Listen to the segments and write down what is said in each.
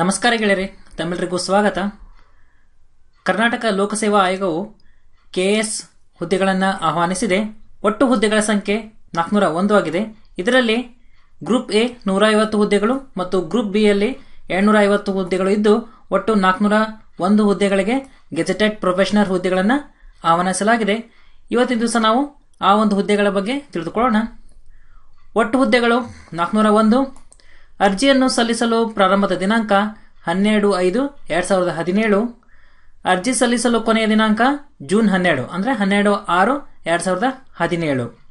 ನಮಸ್ಕಾರ ಗೆಳೆಯರೆ ತಮಿಳರಿಗೂ ಸ್ವಾಗತ. ಕರ್ನಾಟಕ ಲೋಕಸೇವಾ ಆಯೋಗವು ಕೆಎಸ್ ಹುದ್ದೆಗಳನ್ನು ಆಹ್ವಾನಿಸಿದೆ. ಒಟ್ಟು ಹುದ್ದೆಗಳ ಸಂಖ್ಯೆ ನಾಲ್ಕುನೂರ ಒಂದು ಆಗಿದೆ. ಇದರಲ್ಲಿ ಗ್ರೂಪ್ ಎ ನೂರ ಐವತ್ತು ಹುದ್ದೆಗಳು ಮತ್ತು ಗ್ರೂಪ್ ಬಿ ಯಲ್ಲಿ ಏಳ್ನೂರ ಐವತ್ತು ಹುದ್ದೆಗಳು ಇದ್ದು, ಒಟ್ಟು ನಾಲ್ಕುನೂರ ಒಂದು ಹುದ್ದೆಗಳಿಗೆ ಗೆಜೆಟೆಡ್ ಪ್ರೊಫೆಷನಲ್ ಹುದ್ದೆಗಳನ್ನು ಆಹ್ವಾನಿಸಲಾಗಿದೆ. ಇವತ್ತಿನ ದಿವಸ ನಾವು ಆ ಒಂದು ಹುದ್ದೆಗಳ ಬಗ್ಗೆ ತಿಳಿದುಕೊಳ್ಳೋಣ. ಒಟ್ಟು ಹುದ್ದೆಗಳು ನಾಲ್ಕುನೂರ ಒಂದು ಅರ್ಜಿಯನ್ನು ಸಲ್ಲಿಸಲು ಪ್ರಾರಂಭದ ದಿನಾಂಕ ಹನ್ನೆರಡು ಐದು ಎರಡ್ ಸಾವಿರದ ಹದಿನೇಳು. ಅರ್ಜಿ ಸಲ್ಲಿಸಲು ಕೊನೆಯ ದಿನಾಂಕ ಜೂನ್ ಹನ್ನೆರಡು, ಅಂದ್ರೆ ಹನ್ನೆರಡು ಆರು ಎರಡ್ ಸಾವಿರದ ಹದಿನೇಳು.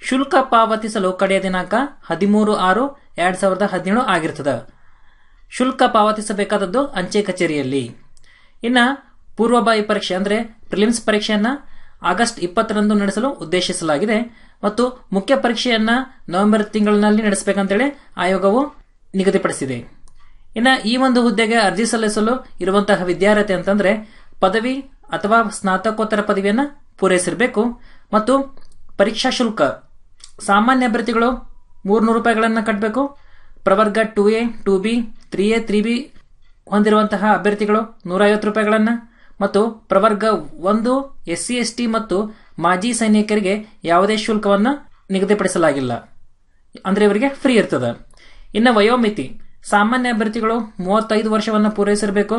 ಶುಲ್ಕ ಪಾವತಿಸಲು ಕಡೆಯ ದಿನಾಂಕ ಹದಿಮೂರು ಆರು ಎರಡ್ ಸಾವಿರದ ಹದಿನೇಳು ಆಗಿರ್ತದೆ ಶುಲ್ಕ ಪಾವತಿಸಬೇಕಾದದ್ದು ಅಂಚೆ ಕಚೇರಿಯಲ್ಲಿ. ಇನ್ನ ಪೂರ್ವಭಾವಿ ಪರೀಕ್ಷೆ, ಅಂದ್ರೆ ಪ್ರಿಲಿಮ್ಸ್ ಪರೀಕ್ಷೆಯನ್ನು ಆಗಸ್ಟ್ ಇಪ್ಪತ್ತರಂದು ನಡೆಸಲು ಉದ್ದೇಶಿಸಲಾಗಿದೆ. ಮತ್ತು ಮುಖ್ಯ ಪರೀಕ್ಷೆಯನ್ನ ನವೆಂಬರ್ ತಿಂಗಳಿನಲ್ಲಿ ನಡೆಸಬೇಕಂತೇಳಿ ಆಯೋಗವು ನಿಗದಿಪಡಿಸಿದೆ. ಇನ್ನು ಈ ಒಂದು ಹುದ್ದೆಗೆ ಅರ್ಜಿ ಸಲ್ಲಿಸಲು ಇರುವಂತಹ ವಿದ್ಯಾರ್ಥಿ ಅಂತಂದ್ರೆ ಪದವಿ ಅಥವಾ ಸ್ನಾತಕೋತ್ತರ ಪದವಿಯನ್ನು ಪೂರೈಸಿರಬೇಕು ಮತ್ತು ಪರೀಕ್ಷಾ ಶುಲ್ಕ, ಸಾಮಾನ್ಯ ಅಭ್ಯರ್ಥಿಗಳು ಮೂರ್ನೂರು ರೂಪಾಯಿಗಳನ್ನು ಕಟ್ಟಬೇಕು ಪ್ರವರ್ಗ two A, two B, three A, three B ಹೊಂದಿರುವಂತಹ ಅಭ್ಯರ್ಥಿಗಳು ನೂರ ಐವತ್ತು ರೂಪಾಯಿಗಳನ್ನು ಮತ್ತು ಪ್ರವರ್ಗ ಒಂದು ಎಸ್ ಸಿ ಎಸ್ ಟಿ ಮತ್ತು ಮಾಜಿ ಸೈನಿಕರಿಗೆ ಯಾವುದೇ ಶುಲ್ಕವನ್ನು ನಿಗದಿಪಡಿಸಲಾಗಿಲ್ಲ. ಅಂದ್ರೆ ಇವರಿಗೆ ಫ್ರೀ ಇರ್ತದೆ. ಇನ್ನು ವಯೋಮಿತಿ. ಸಾಮಾನ್ಯ ಅಭ್ಯರ್ಥಿಗಳು ಮೂವತ್ತೈದು ವರ್ಷವನ್ನು ಪೂರೈಸಿರಬೇಕು.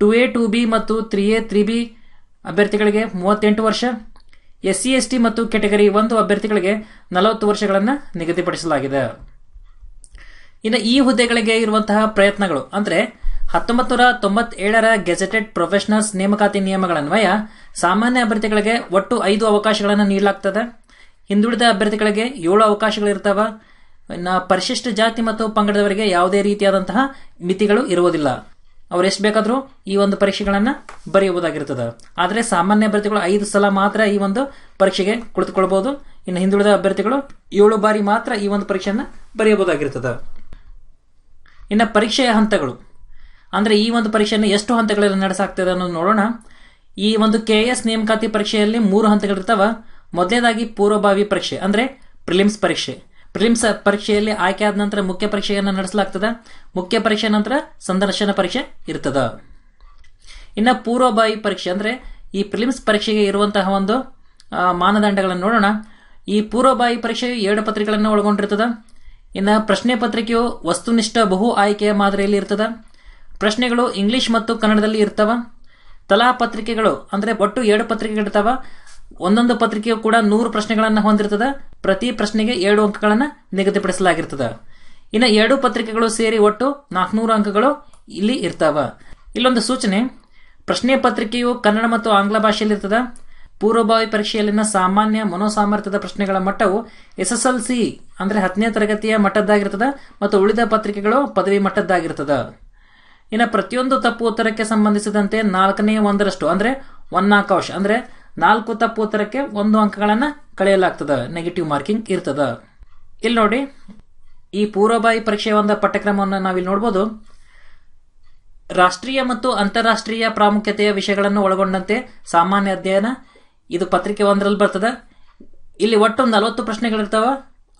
ಟು ಎ ಟು ಬಿ ಮತ್ತು ತ್ರೀ ಎ ತ್ರೀ ಬಿ ಅಭ್ಯರ್ಥಿಗಳಿಗೆ ಮೂವತ್ತೆಂಟು ವರ್ಷ. ಎಸ್ ಸಿ ಎಸ್ ಟಿ ಮತ್ತು ಕೆಟಗರಿ ಒಂದು ಅಭ್ಯರ್ಥಿಗಳಿಗೆ ನಲವತ್ತು ವರ್ಷಗಳನ್ನು ನಿಗದಿಪಡಿಸಲಾಗಿದೆ. ಇನ್ನು ಈ ಹುದ್ದೆಗಳಿಗೆ ಇರುವಂತಹ ಪ್ರಯತ್ನಗಳು, ಅಂದರೆ ಹತ್ತೊಂಬತ್ತು ನೂರ ತೊಂಬತ್ತೇಳರ ಗೆಜೆಟೆಡ್ ಪ್ರೊಫೆಷನಲ್ಸ್ ನೇಮಕಾತಿ ನಿಯಮಗಳನ್ವಯ ಸಾಮಾನ್ಯ ಅಭ್ಯರ್ಥಿಗಳಿಗೆ ಒಟ್ಟು ಐದು ಅವಕಾಶಗಳನ್ನು ನೀಡಲಾಗ್ತದೆ. ಹಿಂದುಳಿದ ಅಭ್ಯರ್ಥಿಗಳಿಗೆ ಏಳು ಅವಕಾಶಗಳಿರ್ತಾವ. ಇನ್ನು ಪರಿಶಿಷ್ಟ ಜಾತಿ ಮತ್ತು ಪಂಗಡದವರಿಗೆ ಯಾವುದೇ ರೀತಿಯಾದಂತಹ ಮಿತಿಗಳು ಇರುವುದಿಲ್ಲ. ಅವ್ರು ಎಷ್ಟು ಬೇಕಾದರೂ ಈ ಒಂದು ಪರೀಕ್ಷೆಗಳನ್ನು ಬರೆಯಬಹುದಾಗಿರ್ತದೆ. ಆದರೆ ಸಾಮಾನ್ಯ ಅಭ್ಯರ್ಥಿಗಳು ಐದು ಸಲ ಮಾತ್ರ ಈ ಒಂದು ಪರೀಕ್ಷೆಗೆ ಕುಳಿತುಕೊಳ್ಬಹುದು. ಇನ್ನು ಹಿಂದುಳಿದ ಅಭ್ಯರ್ಥಿಗಳು ಏಳು ಬಾರಿ ಮಾತ್ರ ಈ ಒಂದು ಪರೀಕ್ಷೆಯನ್ನು ಬರೆಯಬಹುದಾಗಿರ್ತದೆ. ಇನ್ನು ಪರೀಕ್ಷೆಯ ಹಂತಗಳು. ಅಂದರೆ ಈ ಒಂದು ಪರೀಕ್ಷೆಯನ್ನು ಎಷ್ಟು ಹಂತಗಳಲ್ಲಿ ನಡೆಸಾಗ್ತದೆ ಅನ್ನೋದು ನೋಡೋಣ. ಈ ಒಂದು ಕೆ ಎಸ್ ನೇಮಕಾತಿ ಪರೀಕ್ಷೆಯಲ್ಲಿ ಮೂರು ಹಂತಗಳಿರ್ತಾವ. ಮೊದಲನೇದಾಗಿ ಪೂರ್ವಭಾವಿ ಪರೀಕ್ಷೆ, ಅಂದರೆ ಪ್ರಿಲಿಮ್ಸ್ ಪರೀಕ್ಷೆ. ಪ್ರಿಲಿಮ್ಸ್ ಪರೀಕ್ಷೆಯಲ್ಲಿ ಆಯ್ಕೆ ಆದ ನಂತರ ಮುಖ್ಯ ಪರೀಕ್ಷೆಯನ್ನು ನಡೆಸಲಾಗ್ತದ. ಮುಖ್ಯ ಪರೀಕ್ಷೆ ನಂತರ ಸಂದರ್ಶನ ಪರೀಕ್ಷೆ ಇರ್ತದ. ಇನ್ನು ಪೂರ್ವಭಾವಿ ಪರೀಕ್ಷೆ ಅಂದ್ರೆ ಈ ಪ್ರಿಲಿಮ್ಸ್ ಪರೀಕ್ಷೆಗೆ ಇರುವಂತಹ ಒಂದು ಮಾನದಂಡಗಳನ್ನು ನೋಡೋಣ. ಈ ಪೂರ್ವಭಾವಿ ಪರೀಕ್ಷೆಯು ಎರಡು ಪತ್ರಿಕೆಗಳನ್ನು ಒಳಗೊಂಡಿರ್ತದ. ಇನ್ನು ಪ್ರಶ್ನೆ ಪತ್ರಿಕೆಯು ವಸ್ತುನಿಷ್ಠ ಬಹು ಆಯ್ಕೆಯ ಮಾದರಿಯಲ್ಲಿ ಇರ್ತದ. ಪ್ರಶ್ನೆಗಳು ಇಂಗ್ಲಿಷ್ ಮತ್ತು ಕನ್ನಡದಲ್ಲಿ ಇರ್ತವ. ತಲಾ ಪತ್ರಿಕೆಗಳು ಅಂದ್ರೆ ಒಟ್ಟು ಎರಡು ಪತ್ರಿಕೆಗಳಿರ್ತಾವ. ಒಂದೊಂದು ಪತ್ರಿಕೆಯು ಕೂಡ ನೂರು ಪ್ರಶ್ನೆಗಳನ್ನು ಹೊಂದಿರ್ತದೆ. ಪ್ರತಿ ಪ್ರಶ್ನೆಗೆ ಎರಡು ಅಂಕಗಳನ್ನು ನಿಗದಿಪಡಿಸಲಾಗಿರ್ತದ. ಇನ್ನು ಎರಡು ಪತ್ರಿಕೆಗಳು ಸೇರಿ ಒಟ್ಟು ನಾಲ್ಕುನೂರು ಅಂಕಗಳು ಇಲ್ಲಿ ಇರ್ತಾವ. ಇಲ್ಲೊಂದು ಸೂಚನೆ, ಪ್ರಶ್ನೆ ಪತ್ರಿಕೆಯು ಕನ್ನಡ ಮತ್ತು ಆಂಗ್ಲ ಭಾಷೆಯಲ್ಲಿ ಇರ್ತದ ಪೂರ್ವಭಾವಿ ಪರೀಕ್ಷೆಯಲ್ಲಿನ ಸಾಮಾನ್ಯ ಮನೋಸಾಮರ್ಥ್ಯದ ಪ್ರಶ್ನೆಗಳ ಮಟ್ಟವು ಎಸ್ ಎಸ್ ಎಲ್ ಸಿ ಅಂದ್ರೆ ಹತ್ತನೇ ತರಗತಿಯ ಮಟ್ಟದ್ದಾಗಿರ್ತದೆ ಮತ್ತು ಉಳಿದ ಪತ್ರಿಕೆಗಳು ಪದವಿ ಮಟ್ಟದ್ದಾಗಿರ್ತದ. ಇನ್ನು ಪ್ರತಿಯೊಂದು ತಪ್ಪು ಉತ್ತರಕ್ಕೆ ಸಂಬಂಧಿಸಿದಂತೆ ನಾಲ್ಕನೇ ಒಂದರಷ್ಟು ಅಂದ್ರೆ ಒನ್ನಾಕಾಂಶ ಅಂದ್ರೆ ನಾಲ್ಕು ತಪ್ಪು ಉತ್ತರಕ್ಕೆ ಒಂದು ಅಂಕಗಳನ್ನ ಕಳೆಯಲಾಗ್ತದ. ನೆಗೆಟಿವ್ ಮಾರ್ಕಿಂಗ್ ಇರ್ತದ. ಇಲ್ಲಿ ನೋಡಿ, ಈ ಪೂರ್ವಬಾಯಿ ಪರೀಕ್ಷೆ ಒಂದ ಪಠ್ಯಕ್ರಮವನ್ನು ನಾವಿಲ್ಲಿ ನೋಡಬಹುದು ರಾಷ್ಟ್ರೀಯ ಮತ್ತು ಅಂತಾರಾಷ್ಟ್ರೀಯ ಪ್ರಾಮುಖ್ಯತೆಯ ವಿಷಯಗಳನ್ನು ಒಳಗೊಂಡಂತೆ ಸಾಮಾನ್ಯ ಅಧ್ಯಯನ ಇದು ಪತ್ರಿಕೆ ಒಂದರಲ್ಲಿ ಬರ್ತದ. ಇಲ್ಲಿ ಒಟ್ಟು ನಲವತ್ತು ಪ್ರಶ್ನೆಗಳಿರ್ತಾವ.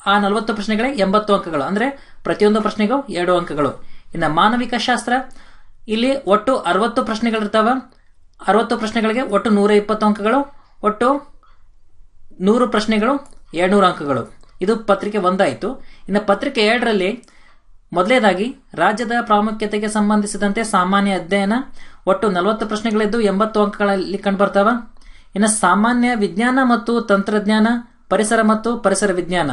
ಆ ನಲವತ್ತು ಪ್ರಶ್ನೆಗಳಿಗೆ ಎಂಬತ್ತು ಅಂಕಗಳು. ಅಂದ್ರೆ ಪ್ರತಿಯೊಂದು ಪ್ರಶ್ನೆಗೂ ಎರಡು ಅಂಕಗಳು. ಇನ್ನು ಮಾನವಿಕ ಶಾಸ್ತ್ರ, ಇಲ್ಲಿ ಒಟ್ಟು ಅರವತ್ತು ಪ್ರಶ್ನೆಗಳಿರ್ತಾವ. ಅರವತ್ತು ಪ್ರಶ್ನೆಗಳಿಗೆ ಒಟ್ಟು ನೂರ ಇಪ್ಪತ್ತು ಅಂಕಗಳು, ಒಟ್ಟು ನೂರು ಪ್ರಶ್ನೆಗಳು, ಎರಡ್ನೂರು ಅಂಕಗಳು. ಇದು ಪತ್ರಿಕೆ ಒಂದಾಯಿತು. ಇನ್ನು ಪತ್ರಿಕೆ ಎರಡರಲ್ಲಿ ಮೊದಲನೇದಾಗಿ ರಾಜ್ಯದ ಪ್ರಾಮುಖ್ಯತೆಗೆ ಸಂಬಂಧಿಸಿದಂತೆ ಸಾಮಾನ್ಯ ಅಧ್ಯಯನ, ಒಟ್ಟು ನಲವತ್ತು ಪ್ರಶ್ನೆಗಳಿದ್ದು ಎಂಬತ್ತು ಅಂಕಗಳಲ್ಲಿ ಕಂಡುಬರ್ತಾವ. ಇನ್ನು ಸಾಮಾನ್ಯ ವಿಜ್ಞಾನ ಮತ್ತು ತಂತ್ರಜ್ಞಾನ, ಪರಿಸರ ಮತ್ತು ಪರಿಸರ ವಿಜ್ಞಾನ.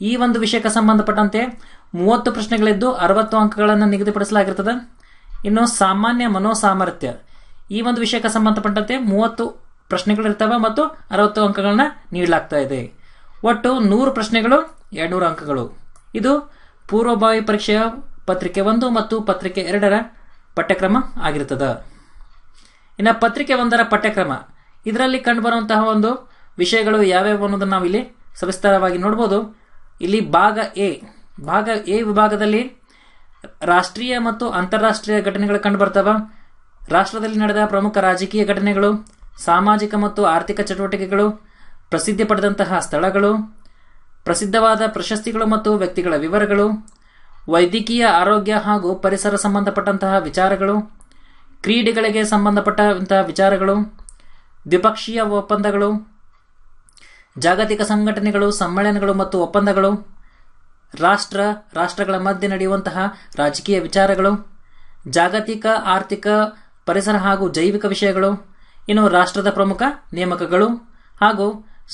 ಈ ಒಂದು ವಿಷಯಕ್ಕೆ ಸಂಬಂಧಪಟ್ಟಂತೆ ಮೂವತ್ತು ಪ್ರಶ್ನೆಗಳಿದ್ದು ಅರವತ್ತು ಅಂಕಗಳನ್ನು ನಿಗದಿಪಡಿಸಲಾಗಿರ್ತದೆ. ಇನ್ನು ಸಾಮಾನ್ಯ ಮನೋಸಾಮರ್ಥ್ಯ. ಈ ಒಂದು ವಿಷಯಕ್ಕೆ ಸಂಬಂಧಪಟ್ಟಂತೆ ಮೂವತ್ತು ಪ್ರಶ್ನೆಗಳಿರ್ತವೆ ಮತ್ತು ಅರವತ್ತು ಅಂಕಗಳನ್ನ ನೀಡಲಾಗ್ತಾ ಇದೆ. ಒಟ್ಟು ನೂರು ಪ್ರಶ್ನೆಗಳು, ಎರಡ್ನೂರು ಅಂಕಗಳು. ಇದು ಪೂರ್ವಭಾವಿ ಪರೀಕ್ಷೆಯ ಪತ್ರಿಕೆ ಒಂದು ಮತ್ತು ಪತ್ರಿಕೆ ಎರಡರ ಪಠ್ಯಕ್ರಮ ಆಗಿರ್ತದೆ ಇನ್ನು ಪತ್ರಿಕೆ ಒಂದರ ಪಠ್ಯಕ್ರಮ. ಇದರಲ್ಲಿ ಕಂಡುಬರುವಂತಹ ಒಂದು ವಿಷಯಗಳು ಯಾವ್ಯಾವು ಅನ್ನೋದನ್ನು ನಾವಿಲ್ಲಿ ಸವಿಸ್ತಾರವಾಗಿ ನೋಡ್ಬೋದು. ಇಲ್ಲಿ ಭಾಗ ಎ. ಭಾಗ ಎ ವಿಭಾಗದಲ್ಲಿ ರಾಷ್ಟ್ರೀಯ ಮತ್ತು ಅಂತಾರಾಷ್ಟ್ರೀಯ ಘಟನೆಗಳು ಕಂಡುಬರ್ತವ. ರಾಷ್ಟ್ರದಲ್ಲಿ ನಡೆದ ಪ್ರಮುಖ ರಾಜಕೀಯ ಘಟನೆಗಳು, ಸಾಮಾಜಿಕ ಮತ್ತು ಆರ್ಥಿಕ ಚಟುವಟಿಕೆಗಳು, ಪ್ರಸಿದ್ಧಿ ಪಡೆದಂತಹ ಸ್ಥಳಗಳು, ಪ್ರಸಿದ್ಧವಾದ ಪ್ರಶಸ್ತಿಗಳು ಮತ್ತು ವ್ಯಕ್ತಿಗಳ ವಿವರಗಳು, ವೈದ್ಯಕೀಯ ಆರೋಗ್ಯ ಹಾಗೂ ಪರಿಸರ ಸಂಬಂಧಪಟ್ಟಂತಹ ವಿಚಾರಗಳು, ಕ್ರೀಡೆಗಳಿಗೆ ಸಂಬಂಧಪಟ್ಟಂತಹ ವಿಚಾರಗಳು, ದ್ವಿಪಕ್ಷೀಯ ಒಪ್ಪಂದಗಳು, ಜಾಗತಿಕ ಸಂಘಟನೆಗಳು, ಸಮ್ಮೇಳನಗಳು ಮತ್ತು ಒಪ್ಪಂದಗಳು, ರಾಷ್ಟ್ರ, ರಾಷ್ಟ್ರಗಳ ಮಧ್ಯೆ ನಡೆಯುವಂತಹ ರಾಜಕೀಯ ವಿಚಾರಗಳು, ಜಾಗತಿಕ ಆರ್ಥಿಕ ಪರಿಸರ ಹಾಗೂ ಜೈವಿಕ ವಿಷಯಗಳು, ಇನ್ನು ರಾಷ್ಟ್ರದ ಪ್ರಮುಖ ನೇಮಕಗಳು ಹಾಗೂ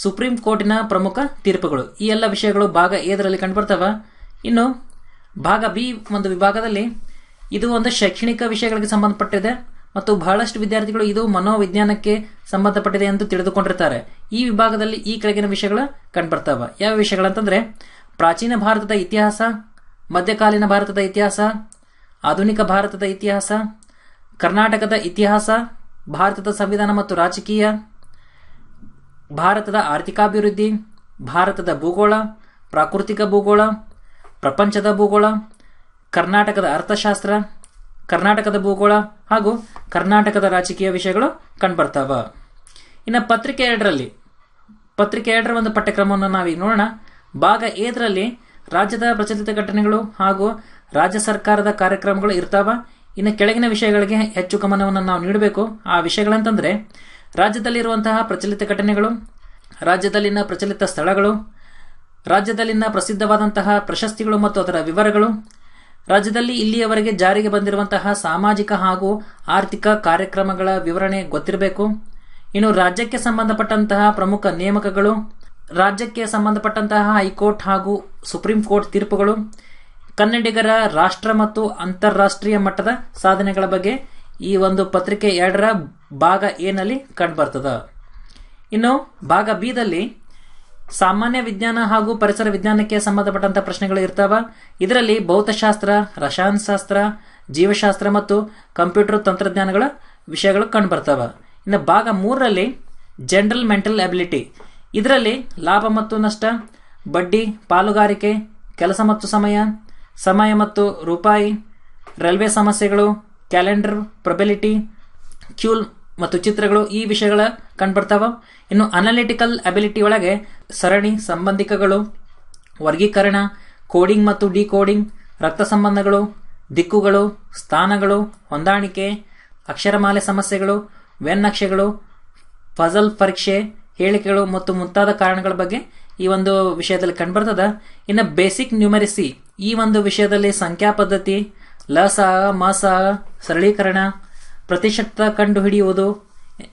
ಸುಪ್ರೀಂ ಕೋರ್ಟಿನ ಪ್ರಮುಖ ತೀರ್ಪುಗಳು. ಈ ಎಲ್ಲ ವಿಷಯಗಳು ಭಾಗ ಎದರಲ್ಲಿ ಕಂಡುಬರ್ತವ. ಇನ್ನು ಭಾಗ ಬಿ ಒಂದು ವಿಭಾಗದಲ್ಲಿ ಇದು ಒಂದು ಶೈಕ್ಷಣಿಕ ವಿಷಯಗಳಿಗೆ ಸಂಬಂಧಪಟ್ಟಿದೆ ಮತ್ತು ಬಹಳಷ್ಟು ವಿದ್ಯಾರ್ಥಿಗಳು ಇದು ಮನೋವಿಜ್ಞಾನಕ್ಕೆ ಸಂಬಂಧಪಟ್ಟಿದೆ ಎಂದು ತಿಳಿದುಕೊಂಡಿರ್ತಾರೆ. ಈ ವಿಭಾಗದಲ್ಲಿ ಈ ಕೆಳಗಿನ ವಿಷಯಗಳು ಕಂಡುಬರ್ತಾವ. ಯಾವ ವಿಷಯಗಳಂತಂದ್ರೆ ಪ್ರಾಚೀನ ಭಾರತದ ಇತಿಹಾಸ, ಮಧ್ಯಕಾಲೀನ ಭಾರತದ ಇತಿಹಾಸ, ಆಧುನಿಕ ಭಾರತದ ಇತಿಹಾಸ ಕರ್ನಾಟಕದ ಇತಿಹಾಸ, ಭಾರತದ ಸಂವಿಧಾನ ಮತ್ತು ರಾಜಕೀಯ, ಭಾರತದ ಆರ್ಥಿಕಾಭಿವೃದ್ಧಿ, ಭಾರತದ ಭೂಗೋಳ, ಪ್ರಾಕೃತಿಕ ಭೂಗೋಳ, ಪ್ರಪಂಚದ ಭೂಗೋಳ, ಕರ್ನಾಟಕದ ಅರ್ಥಶಾಸ್ತ್ರ, ಕರ್ನಾಟಕದ ಭೂಗೋಳ ಹಾಗೂ ಕರ್ನಾಟಕದ ರಾಜಕೀಯ ವಿಷಯಗಳು ಕಂಡುಬರ್ತಾವ. ಇನ್ನು ಪತ್ರಿಕೆ ಎರಡರಲ್ಲಿ, ಪತ್ರಿಕೆ ಎರಡರ ಒಂದು ಪಠ್ಯಕ್ರಮವನ್ನು ನಾವೀಗ ನೋಡೋಣ. ಭಾಗ ಏದರಲ್ಲಿ ರಾಜ್ಯದ ಪ್ರಚಲಿತ ಘಟನೆಗಳು ಹಾಗೂ ರಾಜ್ಯ ಸರ್ಕಾರದ ಕಾರ್ಯಕ್ರಮಗಳು ಇರ್ತಾವ. ಇನ್ನು ಕೆಳಗಿನ ವಿಷಯಗಳಿಗೆ ಹೆಚ್ಚು ಗಮನವನ್ನು ನಾವು ನೀಡಬೇಕು. ಆ ವಿಷಯಗಳಂತಂದರೆ, ರಾಜ್ಯದಲ್ಲಿರುವಂತಹ ಪ್ರಚಲಿತ ಘಟನೆಗಳು, ರಾಜ್ಯದಲ್ಲಿನ ಪ್ರಚಲಿತ ಸ್ಥಳಗಳು, ರಾಜ್ಯದಲ್ಲಿನ ಪ್ರಸಿದ್ಧವಾದಂತಹ ಪ್ರಶಸ್ತಿಗಳು ಮತ್ತು ಅದರ ವಿವರಗಳು, ರಾಜ್ಯದಲ್ಲಿ ಇಲ್ಲಿಯವರೆಗೆ ಜಾರಿಗೆ ಬಂದಿರುವಂತಹ ಸಾಮಾಜಿಕ ಹಾಗೂ ಆರ್ಥಿಕ ಕಾರ್ಯಕ್ರಮಗಳ ವಿವರಣೆ ಗೊತ್ತಿರಬೇಕು. ಇನ್ನು ರಾಜ್ಯಕ್ಕೆ ಸಂಬಂಧಪಟ್ಟಂತಹ ಪ್ರಮುಖ ನೇಮಕಗಳು, ರಾಜ್ಯಕ್ಕೆ ಸಂಬಂಧಪಟ್ಟಂತಹ ಹೈಕೋರ್ಟ್ ಹಾಗೂ ಸುಪ್ರೀಂ ಕೋರ್ಟ್ ತೀರ್ಪುಗಳು ಕನ್ನಡಿಗರ ರಾಷ್ಟ್ರ ಮತ್ತು ಅಂತಾರಾಷ್ಟ್ರೀಯ ಮಟ್ಟದ ಸಾಧನೆಗಳ ಬಗ್ಗೆ ಈ ಒಂದು ಪತ್ರಿಕೆ ಎರಡರ ಭಾಗ ಎನಲ್ಲಿ ಕಂಡುಬರ್ತದ. ಇನ್ನು ಭಾಗ ಬಿದಲ್ಲಿ ಸಾಮಾನ್ಯ ವಿಜ್ಞಾನ ಹಾಗೂ ಪರಿಸರ ವಿಜ್ಞಾನಕ್ಕೆ ಸಂಬಂಧಪಟ್ಟಂತ ಪ್ರಶ್ನೆಗಳು ಇರ್ತಾವ. ಇದರಲ್ಲಿ ಭೌತಶಾಸ್ತ್ರ ರಸಾಯನಶಾಸ್ತ್ರ ಜೀವಶಾಸ್ತ್ರ ಮತ್ತು ಕಂಪ್ಯೂಟರ್ ತಂತ್ರಜ್ಞಾನಗಳ ವಿಷಯಗಳು ಕಂಡುಬರ್ತಾವ. ಇನ್ನು ಭಾಗ ಮೂರರಲ್ಲಿ ಜನರಲ್ ಮೆಂಟಲ್ ಅಬಿಲಿಟಿ. ಇದರಲ್ಲಿ ಲಾಭ ಮತ್ತು ನಷ್ಟ, ಬಡ್ಡಿ, ಪಾಲುಗಾರಿಕೆ, ಕೆಲಸ ಮತ್ತು ಸಮಯ ಸಮಯ ಮತ್ತು ರೂಪಾಯಿ, ರೈಲ್ವೆ ಸಮಸ್ಯೆಗಳು, ಕ್ಯಾಲೆಂಡರ್ ಪ್ರೊಬೆಲಿಟಿ ಕ್ಯೂಲ್ ಮತ್ತು ಚಿತ್ರಗಳು ಈ ವಿಷಯಗಳ ಕಂಡುಬರ್ತಾವ. ಇನ್ನು ಅನಾಲಿಟಿಕಲ್ ಅಬಿಲಿಟಿ ಒಳಗೆ ಸರಣಿ ಸಂಬಂಧಿಕಗಳು, ವರ್ಗೀಕರಣ, ಕೋಡಿಂಗ್ ಮತ್ತು ಡಿಕೋಡಿಂಗ್, ರಕ್ತ ಸಂಬಂಧಗಳು, ದಿಕ್ಕುಗಳು, ಸ್ಥಾನಗಳು, ಹೊಂದಾಣಿಕೆ, ಅಕ್ಷರಮಾಲೆ ಸಮಸ್ಯೆಗಳು, ವೆನ್ನಕ್ಷೆಗಳು ಫಜಲ್ ಪರೀಕ್ಷೆ, ಹೇಳಿಕೆಗಳು ಮತ್ತು ಮುಂತಾದ ಕಾರಣಗಳ ಬಗ್ಗೆ ಈ ಒಂದು ವಿಷಯದಲ್ಲಿ ಕಂಡುಬರ್ತದ ಇನ್ನು ಬೇಸಿಕ್ ನ್ಯೂಮರಿಸಿ ಈ ಒಂದು ವಿಷಯದಲ್ಲಿ ಸಂಖ್ಯಾ ಪದ್ಧತಿ ಲಸ ಮಾಸ ಸರಳೀಕರಣ ಪ್ರತಿಶತ ಕಂಡು ಹಿಡಿಯುವುದು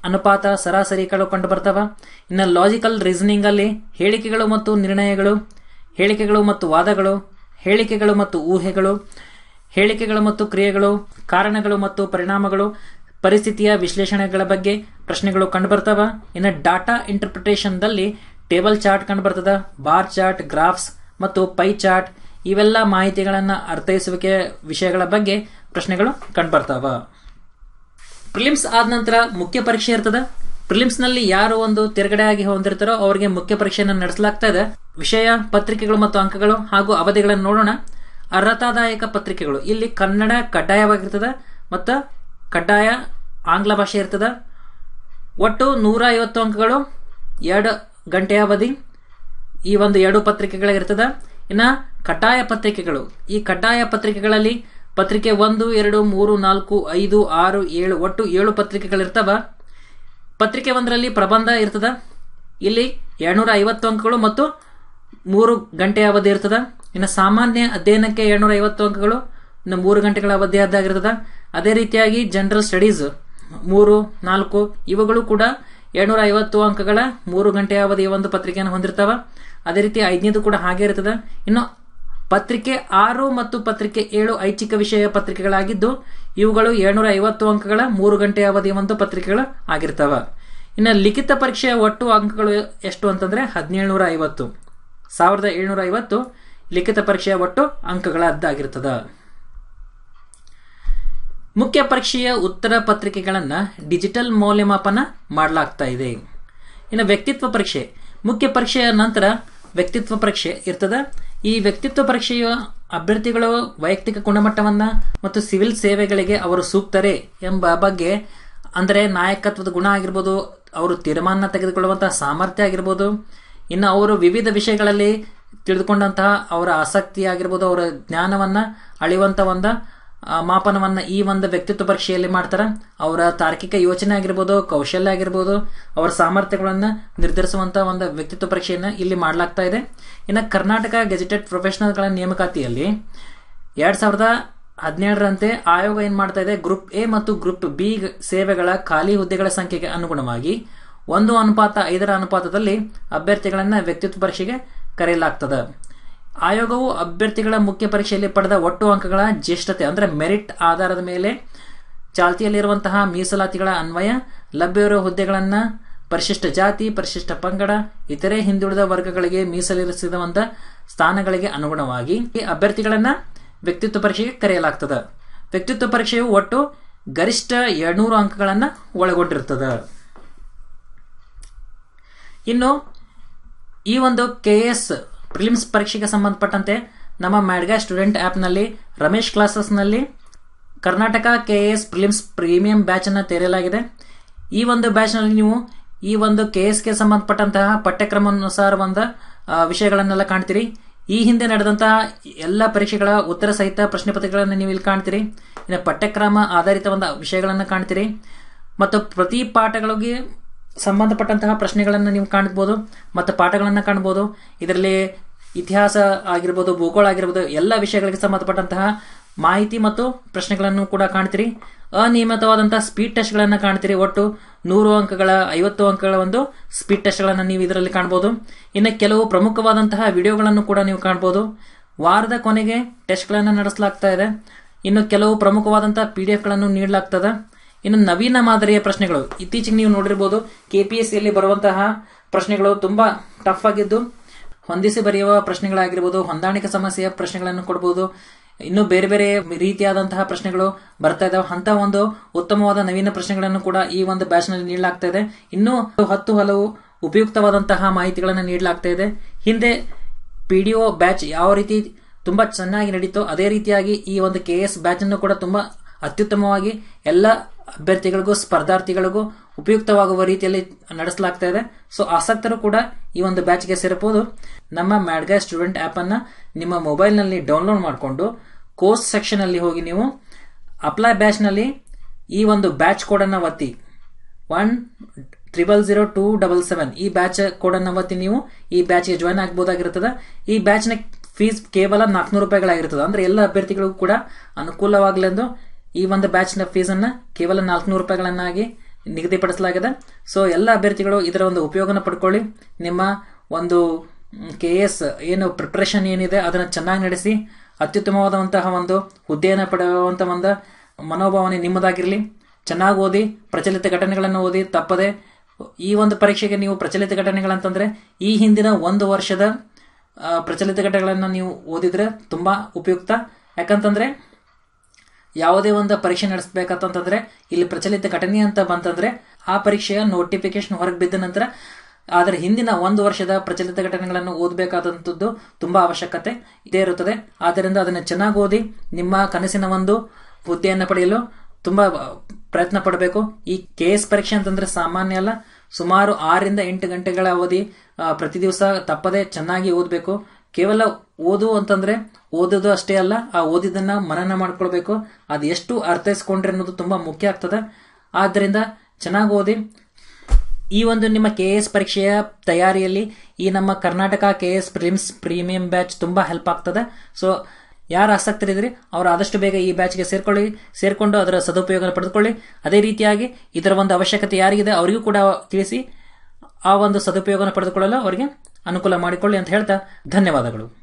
ಅನುಪಾತ ಸರಾಸರಿಗಳು ಕಂಡು ಬರ್ತವ. ಇನ್ನು ಲಾಜಿಕಲ್ ರೀಸನಿಂಗ್ ಅಲ್ಲಿ ಹೇಳಿಕೆಗಳು ಮತ್ತು ನಿರ್ಣಯಗಳು, ಹೇಳಿಕೆಗಳು ಮತ್ತು ವಾದಗಳು, ಹೇಳಿಕೆಗಳು ಮತ್ತು ಊಹೆಗಳು, ಹೇಳಿಕೆಗಳು ಮತ್ತು ಕ್ರಿಯೆಗಳು, ಕಾರಣಗಳು ಮತ್ತು ಪರಿಣಾಮಗಳು, ಪರಿಸ್ಥಿತಿಯ ವಿಶ್ಲೇಷಣೆಗಳ ಬಗ್ಗೆ ಪ್ರಶ್ನೆಗಳು ಕಂಡುಬರ್ತವ ಇನ್ನು ಡಾಟಾ ಇಂಟರ್ಪ್ರಿಟೇಷನ್ ದಲ್ಲಿ ಟೇಬಲ್ ಚಾರ್ಟ್ ಕಂಡು ಬರ್ತದ? ಬಾರ್ ಚಾರ್ಟ್, ಗ್ರಾಫ್ಸ್ ಮತ್ತು ಪೈ ಚಾರ್ಟ್ ಇವೆಲ್ಲ ಮಾಹಿತಿಗಳನ್ನು ಅರ್ಥೈಸುವಿಕೆ ವಿಷಯಗಳ ಬಗ್ಗೆ ಪ್ರಶ್ನೆಗಳು ಕಂಡುಬರ್ತಾವ ಪ್ರಿಲಿಮ್ಸ್ ಆದ ನಂತರ ಮುಖ್ಯ ಪರೀಕ್ಷೆ ಇರ್ತದ? ಪ್ರಿಲಿಮ್ಸ್ನಲ್ಲಿ ಯಾರು ಒಂದು ತಿರುಗಡೆ ಆಗಿ ಹೊಂದಿರ್ತಾರೋ ಅವರಿಗೆ ಮುಖ್ಯ ಪರೀಕ್ಷೆಯನ್ನು ನಡೆಸಲಾಗ್ತಾ ಇದೆ. ವಿಷಯ, ಪತ್ರಿಕೆಗಳು ಮತ್ತು ಅಂಕಗಳು ಹಾಗೂ ಅವಧಿಗಳನ್ನು ನೋಡೋಣ. ಅರ್ಹತಾದಾಯಕ ಪತ್ರಿಕೆಗಳು. ಇಲ್ಲಿ ಕನ್ನಡ ಕಡ್ಡಾಯವಾಗಿರ್ತದೆ ಮತ್ತು ಕಡ್ಡಾಯ ಆಂಗ್ಲ ಭಾಷೆ ಇರ್ತದೆ. ಒಟ್ಟು ನೂರ ಐವತ್ತು ಅಂಕಗಳು, ಎರಡು ಗಂಟೆಯ ಅವಧಿ, ಈ ಒಂದು ಎರಡು ಪತ್ರಿಕೆಗಳಿರ್ತದ ಇನ್ನ ಕಡ್ಡಾಯ ಪತ್ರಿಕೆಗಳು. ಈ ಕಡ್ಡಾಯ ಪತ್ರಿಕೆಗಳಲ್ಲಿ ಪತ್ರಿಕೆ ಒಂದು, ಎರಡು, ಮೂರು, ನಾಲ್ಕು, ಐದು, ಆರು, ಏಳು, ಒಟ್ಟು ಏಳು ಪತ್ರಿಕೆಗಳಿರ್ತವ. ಪತ್ರಿಕೆ ಒಂದರಲ್ಲಿ ಪ್ರಬಂಧ ಇರ್ತದ. ಇಲ್ಲಿ ಎರಡ್ನೂರ ಐವತ್ತು ಅಂಕಗಳು ಮತ್ತು ಮೂರು ಗಂಟೆ ಅವಧಿ ಇರ್ತದ. ಇನ್ನು ಸಾಮಾನ್ಯ ಅಧ್ಯಯನಕ್ಕೆ ಎರಡ್ನೂರ ಐವತ್ತು ಅಂಕಗಳು, ಇನ್ನು ಮೂರು ಗಂಟೆಗಳ ಅವಧಿ ಆದಾಗಿರ್ತದ. ಅದೇ ರೀತಿಯಾಗಿ ಜನರಲ್ ಸ್ಟಡೀಸ್ ಮೂರು, ನಾಲ್ಕು, ಇವುಗಳು ಕೂಡ ಎರಡ್ನೂರ ಐವತ್ತು ಅಂಕಗಳ ಮೂರು ಗಂಟೆ ಅವಧಿಯ ಒಂದು ಪತ್ರಿಕೆಯನ್ನು ಹೊಂದಿರ್ತಾವ. ಅದೇ ರೀತಿ ಐದನೇದು ಕೂಡ ಹಾಗೆ ಇರ್ತದೆ ಇನ್ನು ಪತ್ರಿಕೆ ಆರು ಮತ್ತು ಪತ್ರಿಕೆ ಏಳು ಐಚ್ಛಿಕ ವಿಷಯ ಪತ್ರಿಕೆಗಳಾಗಿದ್ದು, ಇವುಗಳು ಏಳ್ನೂರ ಐವತ್ತು ಅಂಕಗಳ ಮೂರು ಗಂಟೆ ಅವಧಿಯ ಒಂದು ಪತ್ರಿಕೆಗಳು ಆಗಿರ್ತಾವ. ಇನ್ನು ಲಿಖಿತ ಪರೀಕ್ಷೆಯ ಒಟ್ಟು ಅಂಕಗಳು ಎಷ್ಟು ಅಂತಂದ್ರೆ ಹದಿನೇಳ್ನೂರ ಐವತ್ತು ಸಾವಿರದ ಏಳ್ನೂರ ಐವತ್ತು ಲಿಖಿತ ಪರೀಕ್ಷೆಯ ಒಟ್ಟು ಅಂಕಗಳದ್ದಾಗಿರ್ತದ. ಮುಖ್ಯ ಪರೀಕ್ಷೆಯ ಉತ್ತರ ಪತ್ರಿಕೆಗಳನ್ನ ಡಿಜಿಟಲ್ ಮೌಲ್ಯಮಾಪನ ಮಾಡಲಾಗ್ತಾ ಇದೆ. ಇನ್ನು ವ್ಯಕ್ತಿತ್ವ ಪರೀಕ್ಷೆ. ಮುಖ್ಯ ಪರೀಕ್ಷೆಯ ನಂತರ ವ್ಯಕ್ತಿತ್ವ ಪರೀಕ್ಷೆ ಇರ್ತದ. ಈ ವ್ಯಕ್ತಿತ್ವ ಪರೀಕ್ಷೆಯ ಅಭ್ಯರ್ಥಿಗಳು ವೈಯಕ್ತಿಕ ಗುಣಮಟ್ಟವನ್ನ ಮತ್ತು ಸಿವಿಲ್ ಸೇವೆಗಳಿಗೆ ಅವರು ಸೂಕ್ತರೆ ಎಂಬ ಬಗ್ಗೆ ಅಂದರೆ ನಾಯಕತ್ವದ ಗುಣ ಆಗಿರ್ಬೋದು, ಅವರು ತೀರ್ಮಾನ ತೆಗೆದುಕೊಳ್ಳುವಂತಹ ಸಾಮರ್ಥ್ಯ ಆಗಿರ್ಬೋದು, ಇನ್ನು ಅವರು ವಿವಿಧ ವಿಷಯಗಳಲ್ಲಿ ತಿಳಿದುಕೊಂಡಂತಹ ಅವರ ಆಸಕ್ತಿ ಆಗಿರ್ಬೋದು, ಅವರ ಜ್ಞಾನವನ್ನ ಅಳಿಯುವಂತ ಒಂದು ಮಾಪನವನ್ನ ಈ ಒಂದು ವ್ಯಕ್ತಿತ್ವ ಪರೀಕ್ಷೆಯಲ್ಲಿ ಮಾಡ್ತಾರೆ. ಅವರ ತಾರ್ಕಿಕ ಯೋಚನೆ ಆಗಿರ್ಬೋದು, ಕೌಶಲ್ಯ ಆಗಿರ್ಬೋದು, ಅವರ ಸಾಮರ್ಥ್ಯಗಳನ್ನು ನಿರ್ಧರಿಸುವಂಥ ಒಂದು ವ್ಯಕ್ತಿತ್ವ ಪರೀಕ್ಷೆಯನ್ನ ಇಲ್ಲಿ ಮಾಡಲಾಗ್ತಾ ಇದೆ. ಇನ್ನು ಕರ್ನಾಟಕ ಗೆಜೆಟೆಡ್ ಪ್ರೊಫೆಷನಲ್ಗಳ ನೇಮಕಾತಿಯಲ್ಲಿ ಎರಡು ಸಾವಿರದ ಹದಿನೇಳರಂತೆ ಆಯೋಗ ಏನು ಮಾಡ್ತಾ ಇದೆ, ಗ್ರೂಪ್ ಎ ಮತ್ತು ಗ್ರೂಪ್ ಬಿ ಸೇವೆಗಳ ಖಾಲಿ ಹುದ್ದೆಗಳ ಸಂಖ್ಯೆಗೆ ಅನುಗುಣವಾಗಿ ಒಂದು ಅನುಪಾತ ಐದರ ಅನುಪಾತದಲ್ಲಿ ಅಭ್ಯರ್ಥಿಗಳನ್ನು ವ್ಯಕ್ತಿತ್ವ ಪರೀಕ್ಷೆಗೆ ಕರೆಯಲಾಗ್ತದೆ. ಆಯೋಗವು ಅಭ್ಯರ್ಥಿಗಳ ಮುಖ್ಯ ಪರೀಕ್ಷೆಯಲ್ಲಿ ಪಡೆದ ಒಟ್ಟು ಅಂಕಗಳ ಜ್ಯೇಷ್ಠತೆ, ಅಂದ್ರೆ ಮೆರಿಟ್ ಆಧಾರದ ಮೇಲೆ ಚಾಲ್ತಿಯಲ್ಲಿರುವಂತಹ ಮೀಸಲಾತಿಗಳ ಅನ್ವಯ, ಲಭ್ಯವಿರುವ ಹುದ್ದೆಗಳನ್ನು ಪರಿಶಿಷ್ಟ ಜಾತಿ, ಪರಿಶಿಷ್ಟ ಪಂಗಡ, ಇತರೆ ಹಿಂದುಳಿದ ವರ್ಗಗಳಿಗೆ ಮೀಸಲಿರಿಸಿದಂಥ ಸ್ಥಾನಗಳಿಗೆ ಅನುಗುಣವಾಗಿ ಈ ಅಭ್ಯರ್ಥಿಗಳನ್ನು ವ್ಯಕ್ತಿತ್ವ ಪರೀಕ್ಷೆಗೆ ಕರೆಯಲಾಗ್ತದೆ. ವ್ಯಕ್ತಿತ್ವ ಪರೀಕ್ಷೆಯು ಒಟ್ಟು ಗರಿಷ್ಠ ಎರಡ್ನೂರು ಅಂಕಗಳನ್ನು ಒಳಗೊಂಡಿರ್ತದೆ. ಇನ್ನು ಈ ಒಂದು ಕೆ ಎಸ್ ಪ್ರಿಲಿಮ್ಸ್ ಪರೀಕ್ಷೆಗೆ ಸಂಬಂಧಪಟ್ಟಂತೆ ನಮ್ಮ ಮ್ಯಾಡ್ಗಾ ಸ್ಟೂಡೆಂಟ್ ಆ್ಯಪ್ನಲ್ಲಿ Ramesh ಕ್ಲಾಸಸ್ನಲ್ಲಿ Karnataka K S prelims premium batch ಅನ್ನು ತೆರೆಯಲಾಗಿದೆ. ಈ ಒಂದು ಬ್ಯಾಚ್ನಲ್ಲಿ ನೀವು ಈ ಒಂದು ಕೆ ಎಸ್ಗೆ ಸಂಬಂಧಪಟ್ಟಂತಹ ಪಠ್ಯಕ್ರಮಾನುಸಾರ ಒಂದು ವಿಷಯಗಳನ್ನೆಲ್ಲ ಕಾಣ್ತೀರಿ. ಈ ಹಿಂದೆ ನಡೆದಂತಹ ಎಲ್ಲ ಪರೀಕ್ಷೆಗಳ ಉತ್ತರ ಸಹಿತ ಪ್ರಶ್ನೆ ಪತ್ರಿಕೆಗಳನ್ನು ನೀವು ಇಲ್ಲಿ ಕಾಣ್ತೀರಿ. ಇನ್ನು ಪಠ್ಯಕ್ರಮ ಆಧಾರಿತ ಒಂದು ವಿಷಯಗಳನ್ನು ಕಾಣ್ತೀರಿ. ಮತ್ತು ಪ್ರತಿ ಪಾಠಗಳಿಗೆ ಸಂಬಂಧಪಟ್ಟಂತಹ ಪ್ರಶ್ನೆಗಳನ್ನು ನೀವು ಕಾಣ್ಬೋದು. ಮತ್ತು ಪಾಠಗಳನ್ನು ಕಾಣ್ಬೋದು. ಇದರಲ್ಲಿ ಇತಿಹಾಸ ಆಗಿರ್ಬೋದು, ಭೂಗೋಳ ಆಗಿರ್ಬೋದು, ಎಲ್ಲ ವಿಷಯಗಳಿಗೆ ಸಂಬಂಧಪಟ್ಟಂತಹ ಮಾಹಿತಿ ಮತ್ತು ಪ್ರಶ್ನೆಗಳನ್ನು ಕೂಡ ಕಾಣ್ತೀರಿ. ಅನಿಯಮಿತವಾದಂತಹ ಸ್ಪೀಡ್ ಟೆಸ್ಟ್ಗಳನ್ನು ಕಾಣ್ತೀರಿ. ಒಟ್ಟು ನೂರು ಅಂಕಗಳ, ಐವತ್ತು ಅಂಕಗಳ ಒಂದು ಸ್ಪೀಡ್ ಟೆಸ್ಟ್ಗಳನ್ನು ನೀವು ಇದರಲ್ಲಿ ಕಾಣ್ಬೋದು. ಇನ್ನು ಕೆಲವು ಪ್ರಮುಖವಾದಂತಹ ವಿಡಿಯೋಗಳನ್ನು ಕೂಡ ನೀವು ಕಾಣ್ಬೋದು. ವಾರದ ಕೊನೆಗೆ ಟೆಸ್ಟ್ಗಳನ್ನು ನಡೆಸಲಾಗ್ತಾ ಇದೆ. ಇನ್ನು ಕೆಲವು ಪ್ರಮುಖವಾದಂತಹ ಪಿ ಡಿ ಎಫ್ಗಳನ್ನು ನೀಡಲಾಗ್ತದೆ. ಇನ್ನು ನವೀನ ಮಾದರಿಯ ಪ್ರಶ್ನೆಗಳು. ಇತ್ತೀಚೆಗೆ ನೀವು ನೋಡಿರ್ಬೋದು ಕೆಪಿಎಸ್ಸಿಯಲ್ಲಿ ಬರುವಂತಹ ಪ್ರಶ್ನೆಗಳು ತುಂಬಾ ಟಫ್ ಆಗಿದ್ದು ಹೊಂದಿಸಿ ಬರೆಯುವ ಪ್ರಶ್ನೆಗಳಾಗಿರ್ಬೋದು, ಹೊಂದಾಣಿಕೆ ಸಮಸ್ಯೆಯ ಪ್ರಶ್ನೆಗಳನ್ನು ಕೊಡಬಹುದು ಇನ್ನು ಬೇರೆ ಬೇರೆ ರೀತಿಯಾದಂತಹ ಪ್ರಶ್ನೆಗಳು ಬರ್ತಾ ಇದಾವೆ. ಅಂತ ಒಂದು ಉತ್ತಮವಾದ ನವೀನ ಪ್ರಶ್ನೆಗಳನ್ನು ಕೂಡ ಈ ಒಂದು ಬ್ಯಾಚ್ನಲ್ಲಿ ನೀಡಲಾಗ್ತಾ ಇದೆ. ಇನ್ನೂ ಹತ್ತು ಹಲವು ಉಪಯುಕ್ತವಾದಂತಹ ಮಾಹಿತಿಗಳನ್ನು ನೀಡಲಾಗ್ತಾ ಇದೆ. ಹಿಂದೆ ಒ ಬ್ಯಾಚ್ ಯಾವ ರೀತಿ ತುಂಬಾ ಚೆನ್ನಾಗಿ ನಡೀತೋ ಅದೇ ರೀತಿಯಾಗಿ ಈ ಒಂದು ಕೆ ಎಸ್ ಬ್ಯಾಚ್ ಅನ್ನು ಕೂಡ ತುಂಬಾ ಅತ್ಯುತ್ತಮವಾಗಿ ಎಲ್ಲ ಅಭ್ಯರ್ಥಿಗಳಿಗೂ, ಸ್ಪರ್ಧಾರ್ಥಿಗಳಿಗೂ ಉಪಯುಕ್ತವಾಗುವ ರೀತಿಯಲ್ಲಿ ನಡೆಸಲಾಗ್ತಾ ಇದೆ. ಸೊ ಆಸಕ್ತರು ಕೂಡ ಈ ಒಂದು ಬ್ಯಾಚ್ಗೆ ಸೇರಬಹುದು. ನಮ್ಮ ಮ್ಯಾಡ್ಗಾ ಸ್ಟೂಡೆಂಟ್ ಆಪ್ ಅನ್ನ ನಿಮ್ಮ ಮೊಬೈಲ್ನಲ್ಲಿ ಡೌನ್ಲೋಡ್ ಮಾಡಿಕೊಂಡು ಕೋರ್ಸ್ ಸೆಕ್ಷನ್ ಅಲ್ಲಿ ಹೋಗಿ ನೀವು ಅಪ್ಲೈ ಬ್ಯಾಚ್ನಲ್ಲಿ ಈ ಒಂದು ಬ್ಯಾಚ್ ಕೋಡ್ ಅನ್ನ ಒತ್ತಿ. One triple zero two double seven ಈ ಬ್ಯಾಚ್ ಕೋಡ್ ಅನ್ನ ಒತ್ತಿ ನೀವು ಈ ಬ್ಯಾಚ್ಗೆ ಜಾಯ್ನ್ ಆಗಬಹುದಾಗಿರುತ್ತದೆ ಈ ಬ್ಯಾಚ್ನ ಫೀಸ್ ಕೇವಲ ನಾಲ್ಕುನೂರು ರೂಪಾಯಿಗಳಾಗಿರ್ತದೆ ಅಂದ್ರೆ ಎಲ್ಲ ಅಭ್ಯರ್ಥಿಗಳಿಗೂ ಕೂಡ ಅನುಕೂಲವಾಗಲೆಂದು ಈ ಒಂದು ಬ್ಯಾಚ್ನ ಫೀಸ್ ಅನ್ನ ಕೇವಲ ನಾಲ್ಕುನೂರು ರೂಪಾಯಿಗಳನ್ನಾಗಿ ನಿಗದಿಪಡಿಸಲಾಗಿದೆ. ಸೊ ಎಲ್ಲ ಅಭ್ಯರ್ಥಿಗಳು ಇದರ ಒಂದು ಉಪಯೋಗನ ಪಡ್ಕೊಳ್ಳಿ. ನಿಮ್ಮ ಒಂದು ಕೆ ಎಸ್ ಏನು ಪ್ರಿಪ್ರೇಷನ್ ಏನಿದೆ, ಅದನ್ನು ಚೆನ್ನಾಗಿ ನಡೆಸಿ, ಅತ್ಯುತ್ತಮವಾದಂತಹ ಒಂದು ಹುದ್ದೆಯನ್ನು ಪಡೆಯುವಂಥ ಒಂದು ಮನೋಭಾವನೆ ನಿಮ್ಮದಾಗಿರಲಿ. ಚೆನ್ನಾಗಿ ಓದಿ, ಪ್ರಚಲಿತ ಘಟನೆಗಳನ್ನು ಓದಿ, ತಪ್ಪದೆ ಈ ಒಂದು ಪರೀಕ್ಷೆಗೆ ನೀವು ಪ್ರಚಲಿತ ಘಟನೆಗಳಂತಂದರೆ ಈ ಹಿಂದಿನ ಒಂದು ವರ್ಷದ ಪ್ರಚಲಿತ ಘಟನೆಗಳನ್ನು ನೀವು ಓದಿದ್ರೆ ತುಂಬ ಉಪಯುಕ್ತ. ಯಾಕಂತಂದ್ರೆ ಯಾವುದೇ ಒಂದು ಪರೀಕ್ಷೆ ನಡೆಸಬೇಕಂತಂದ್ರೆ, ಇಲ್ಲಿ ಪ್ರಚಲಿತ ಘಟನೆ ಅಂತ ಬಂತಂದ್ರೆ, ಆ ಪರೀಕ್ಷೆಯ ನೋಟಿಫಿಕೇಶನ್ ಹೊರಗೆ ಬಿದ್ದ ನಂತರ ಅದರ ಹಿಂದಿನ ಒಂದು ವರ್ಷದ ಪ್ರಚಲಿತ ಘಟನೆಗಳನ್ನು ಓದಬೇಕಾದಂಥದ್ದು ತುಂಬಾ ಅವಶ್ಯಕತೆ ಇದೇ ಇರುತ್ತದೆ. ಆದ್ದರಿಂದ ಅದನ್ನು ಚೆನ್ನಾಗಿ ಓದಿ, ನಿಮ್ಮ ಕನಸಿನ ಒಂದು ಹುದ್ದೆಯನ್ನು ಪಡೆಯಲು ತುಂಬಾ ಪ್ರಯತ್ನ ಪಡಬೇಕು. ಈ ಕೆ ಎಸ್ ಪರೀಕ್ಷೆ ಅಂತಂದ್ರೆ ಸಾಮಾನ್ಯ ಅಲ್ಲ. ಸುಮಾರು ಆರರಿಂದ ಎಂಟು ಗಂಟೆಗಳ ಅವಧಿ ಪ್ರತಿ ದಿವಸ ತಪ್ಪದೆ ಚೆನ್ನಾಗಿ ಓದಬೇಕು. ಕೇವಲ ಓದು ಅಂತಂದ್ರೆ ಓದೋದು ಅಷ್ಟೇ ಅಲ್ಲ, ಆ ಓದಿದನ್ನ ಮನನ ಮಾಡ್ಕೊಳ್ಬೇಕು. ಅದು ಎಷ್ಟು ಅರ್ಥೈಸ್ಕೊಂಡ್ರೆ ಅನ್ನೋದು ತುಂಬಾ ಮುಖ್ಯ ಆಗ್ತದೆ. ಆದ್ದರಿಂದ ಚೆನ್ನಾಗಿ ಓದಿ. ಈ ಒಂದು ನಿಮ್ಮ ಕೆ ಎಸ್ ಪರೀಕ್ಷೆಯ ತಯಾರಿಯಲ್ಲಿ ಈ ನಮ್ಮ Karnataka K S prelims premium batch ತುಂಬಾ ಹೆಲ್ಪ್ ಆಗ್ತದೆ. ಸೊ ಯಾರು ಆಸಕ್ತರಿದ್ರಿ ಅವರು ಆದಷ್ಟು ಬೇಗ ಈ ಬ್ಯಾಚ್ಗೆ ಸೇರ್ಕೊಳ್ಳಿ, ಸೇರಿಕೊಂಡು ಅದರ ಸದುಪಯೋಗ ಪಡೆದುಕೊಳ್ಳಿ. ಅದೇ ರೀತಿಯಾಗಿ ಇದರ ಒಂದು ಅವಶ್ಯಕತೆ ಯಾರಿಗಿದೆ ಅವರಿಗೂ ಕೂಡ ತಿಳಿಸಿ ಆ ಒಂದು ಸದುಪಯೋಗನ ಪಡೆದುಕೊಳ್ಳಲು ಅವರಿಗೆ ಅನುಕೂಲ ಮಾಡಿಕೊಳ್ಳಿ ಅಂತ ಹೇಳ್ತಾ ಧನ್ಯವಾದಗಳು.